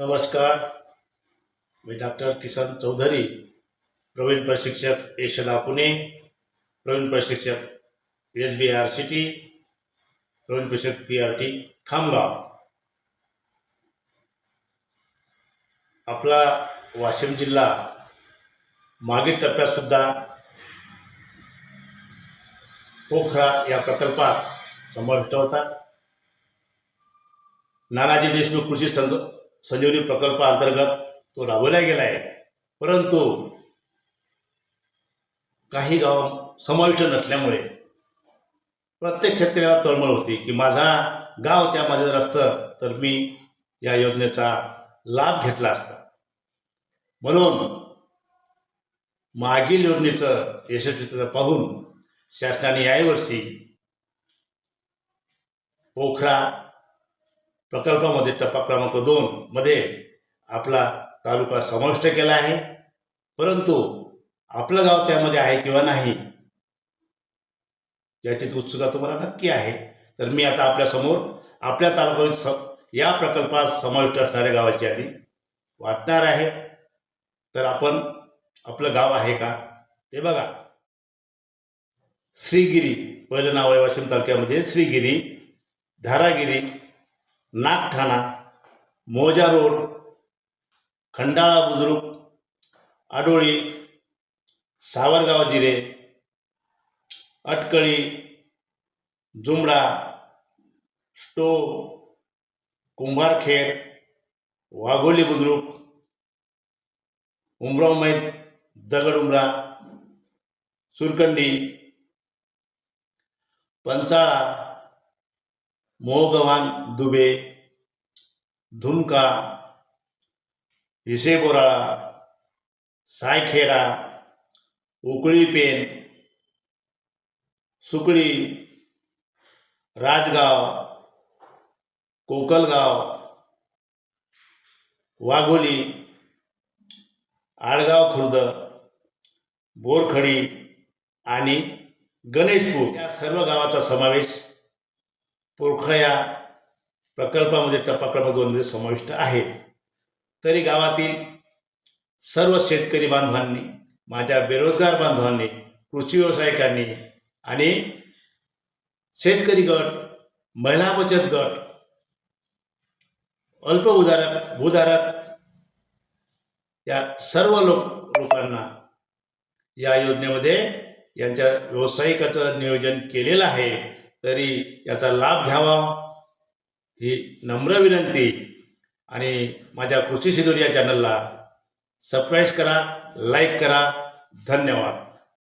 नमस्कार. मी डॉक्टर किसन चौधरी प्रवीण प्रशिक्षक यशदा पुणे प्रवीण प्रशिक्षक S B R C T Pravin प्रशिक्षक पी आर टी खामगाव. आपला वाशिम जिल्हा मागील टप्प्यातसुद्धा पोखरा या प्रकल्पात समाविष्ट होता. नानाजी देशमुख कृषी संघ संजीवनी प्रकल्पाअंतर्गत तो राबवला गेला आहे परंतु काही गाव समाविष्ट नसल्यामुळे प्रत्येक शेतकऱ्याला तळमळ होती की माझा गाव त्या जर असतं तर मी या योजनेचा लाभ घेतला असता. म्हणून मागील योजनेचं यशस्वीता पाहून शासनाने याही वर्षी पोखरा प्रकल्पामध्ये टप्पा क्रमांक दोन मध्ये आपला तालुका समाविष्ट केला आहे. परंतु आपलं गाव त्यामध्ये आहे किंवा नाही याची उत्सुकता तुम्हाला नक्की आहे. तर मी आता आपल्यासमोर आपल्या तालुक्यात स या प्रकल्पात समाविष्ट असणाऱ्या गावाची यादी वाटणार आहे. तर आपण आपलं गाव आहे का? ते बघा. श्रीगिरी पहिलं नाव आहे वाशिम तालुक्यामध्ये. श्रीगिरी धारागिरी नागठाणा मोजा रोड खंडाळा बुजुर्ग आडोळी सावरगाव जिरे अटकळी जुमडा स्टो कुंभारखेड वाघोली बुद्रुक उमराव मैद दगड उमरा सुरकंडी पंचाळा मोगवान दुबे धुमका हिसेबोराळा सायखेडा उकळी पेन सुकळी राजगाव कोकलगाव वाघोली आडगाव खुर्द बोरखडी आणि गणेशपूर या सर्व गावाचा समावेश पोरखा या प्रकल्पामध्ये टप्पा क्रमांक दोनमध्ये समाविष्ट आहे तरी गावातील सर्व शेतकरी बांधवांनी माझ्या बेरोजगार बांधवांनी कृषी व्यावसायिकांनी आणि शेतकरी गट महिला बचत गट अल्प उदारक भूधारक या सर्व लोक लोकांना या योजनेमध्ये यांच्या व्यावसायिकाचं नियोजन केलेलं आहे. तरी याचा लाभ घ्यावा. ही नम्र विनंती. आणि माझ्या कृषी शिदोरी या चॅनलला सबस्क्राईब करा लाईक करा. धन्यवाद.